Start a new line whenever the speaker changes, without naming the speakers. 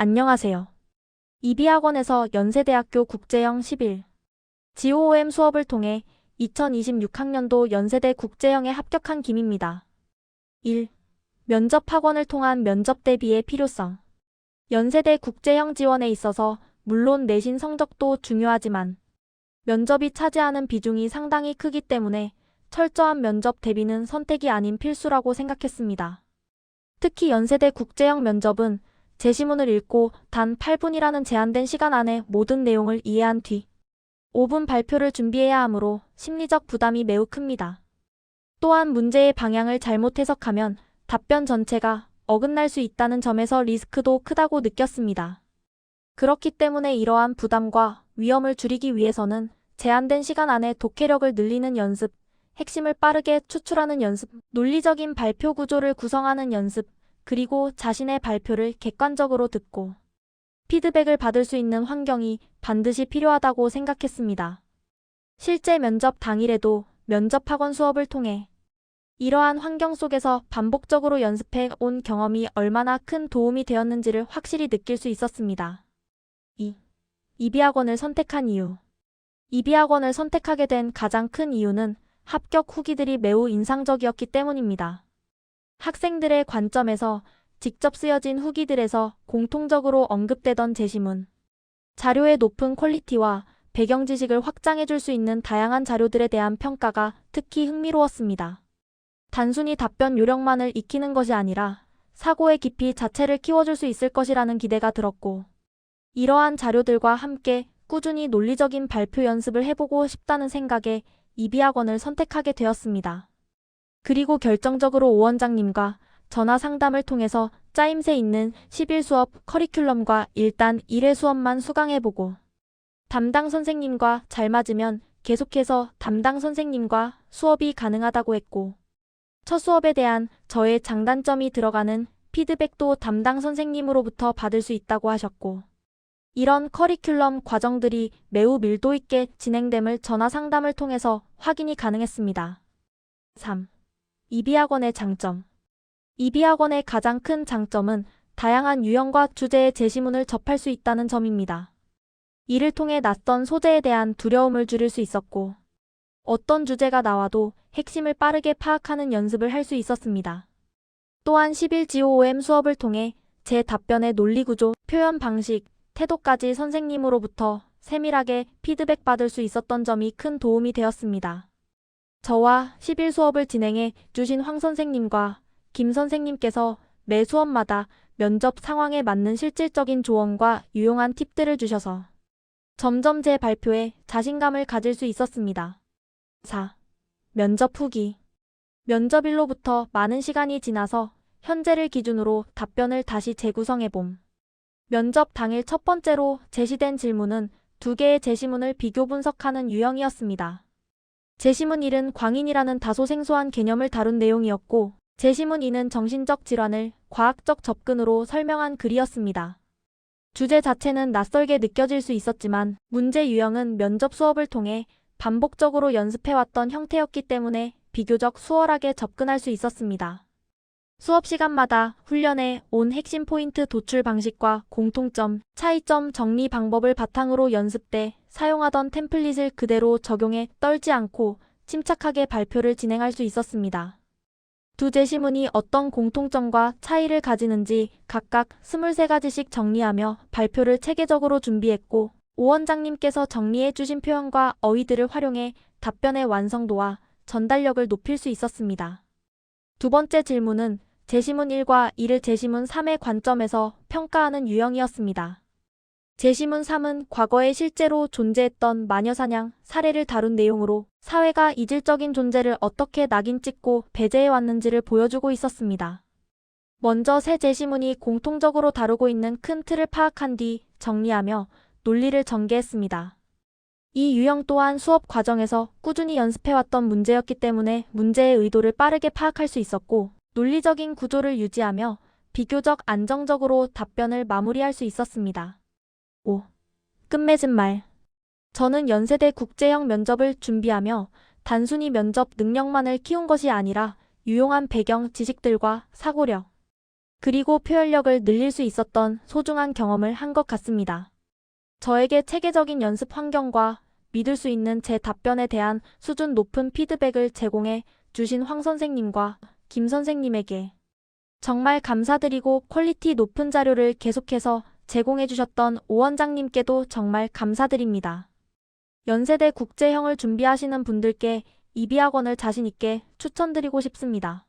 안녕하세요. 이비학원에서 연세대학교 국제형 11 GOM 수업을 통해 2026학년도 연세대 국제형에 합격한 김입니다. 1. 면접 학원을 통한 면접 대비의 필요성. 연세대 국제형 지원에 있어서 물론 내신 성적도 중요하지만 면접이 차지하는 비중이 상당히 크기 때문에 철저한 면접 대비는 선택이 아닌 필수라고 생각했습니다. 특히 연세대 국제형 면접은 제시문을 읽고 단 8분이라는 제한된 시간 안에 모든 내용을 이해한 뒤 5분 발표를 준비해야 하므로 심리적 부담이 매우 큽니다. 또한 문제의 방향을 잘못 해석하면 답변 전체가 어긋날 수 있다는 점에서 리스크도 크다고 느꼈습니다. 그렇기 때문에 이러한 부담과 위험을 줄이기 위해서는 제한된 시간 안에 독해력을 늘리는 연습, 핵심을 빠르게 추출하는 연습, 논리적인 발표 구조를 구성하는 연습, 그리고 자신의 발표를 객관적으로 듣고 피드백을 받을 수 있는 환경이 반드시 필요하다고 생각했습니다. 실제 면접 당일에도 면접 학원 수업을 통해 이러한 환경 속에서 반복적으로 연습해 온 경험이 얼마나 큰 도움이 되었는지를 확실히 느낄 수 있었습니다. 2. 이비학원을 선택한 이유 이비학원을 선택하게 된 가장 큰 이유는 합격 후기들이 매우 인상적이었기 때문입니다. 학생들의 관점에서 직접 쓰여진 후기들에서 공통적으로 언급되던 제시문, 자료의 높은 퀄리티와 배경 지식을 확장해 줄 수 있는 다양한 자료들에 대한 평가가 특히 흥미로웠습니다. 단순히 답변 요령만을 익히는 것이 아니라 사고의 깊이 자체를 키워줄 수 있을 것이라는 기대가 들었고, 이러한 자료들과 함께 꾸준히 논리적인 발표 연습을 해보고 싶다는 생각에 이비학원을 선택하게 되었습니다. 그리고 결정적으로 오 원장님과 전화 상담을 통해서 짜임새 있는 11수업 커리큘럼과 일단 1회 수업만 수강해보고 담당 선생님과 잘 맞으면 계속해서 담당 선생님과 수업이 가능하다고 했고 첫 수업에 대한 저의 장단점이 들어가는 피드백도 담당 선생님으로부터 받을 수 있다고 하셨고 이런 커리큘럼 과정들이 매우 밀도 있게 진행됨을 전화 상담을 통해서 확인이 가능했습니다. 3. 이비학원의 장점 이비학원의 가장 큰 장점은 다양한 유형과 주제의 제시문을 접할 수 있다는 점입니다. 이를 통해 낯선 소재에 대한 두려움을 줄일 수 있었고, 어떤 주제가 나와도 핵심을 빠르게 파악하는 연습을 할 수 있었습니다. 또한 11GOM 수업을 통해 제 답변의 논리 구조, 표현 방식, 태도까지 선생님으로부터 세밀하게 피드백 받을 수 있었던 점이 큰 도움이 되었습니다. 저와 11수업을 진행해 주신 황 선생님과 김 선생님께서 매 수업마다 면접 상황에 맞는 실질적인 조언과 유용한 팁들을 주셔서 점점 제 발표에 자신감을 가질 수 있었습니다. 4. 면접 후기 면접일로부터 많은 시간이 지나서 현재를 기준으로 답변을 다시 재구성해봄. 면접 당일 첫 번째로 제시된 질문은 두 개의 제시문을 비교 분석하는 유형이었습니다. 제시문 1은 광인이라는 다소 생소한 개념을 다룬 내용이었고, 제시문 2는 정신적 질환을 과학적 접근으로 설명한 글이었습니다. 주제 자체는 낯설게 느껴질 수 있었지만 문제 유형은 면접 수업을 통해 반복적으로 연습해왔던 형태였기 때문에 비교적 수월하게 접근할 수 있었습니다. 수업 시간마다 훈련에 온 핵심 포인트 도출 방식과 공통점, 차이점 정리 방법을 바탕으로 연습 때 사용하던 템플릿을 그대로 적용해 떨지 않고 침착하게 발표를 진행할 수 있었습니다. 두 제시문이 어떤 공통점과 차이를 가지는지 각각 23가지씩 정리하며 발표를 체계적으로 준비했고 오 원장님께서 정리해 주신 표현과 어휘들을 활용해 답변의 완성도와 전달력을 높일 수 있었습니다. 두 번째 질문은 제시문 1과 2를 제시문 3의 관점에서 평가하는 유형이었습니다. 제시문 3은 과거에 실제로 존재했던 마녀사냥 사례를 다룬 내용으로 사회가 이질적인 존재를 어떻게 낙인 찍고 배제해왔는지를 보여주고 있었습니다. 먼저 새 제시문이 공통적으로 다루고 있는 큰 틀을 파악한 뒤 정리하며 논리를 전개했습니다. 이 유형 또한 수업 과정에서 꾸준히 연습해왔던 문제였기 때문에 문제의 의도를 빠르게 파악할 수 있었고 논리적인 구조를 유지하며 비교적 안정적으로 답변을 마무리할 수 있었습니다. 5. 끝맺은 말. 저는 연세대 국제형 면접을 준비하며 단순히 면접 능력만을 키운 것이 아니라 유용한 배경 지식들과 사고력, 그리고 표현력을 늘릴 수 있었던 소중한 경험을 한 것 같습니다. 저에게 체계적인 연습 환경과 믿을 수 있는 제 답변에 대한 수준 높은 피드백을 제공해 주신 황 선생님과 김 선생님에게 정말 감사드리고 퀄리티 높은 자료를 계속해서 제공해 주셨던 오 원장님께도 정말 감사드립니다. 연세대 국제형을 준비하시는 분들께 이비학원을 자신있게 추천드리고 싶습니다.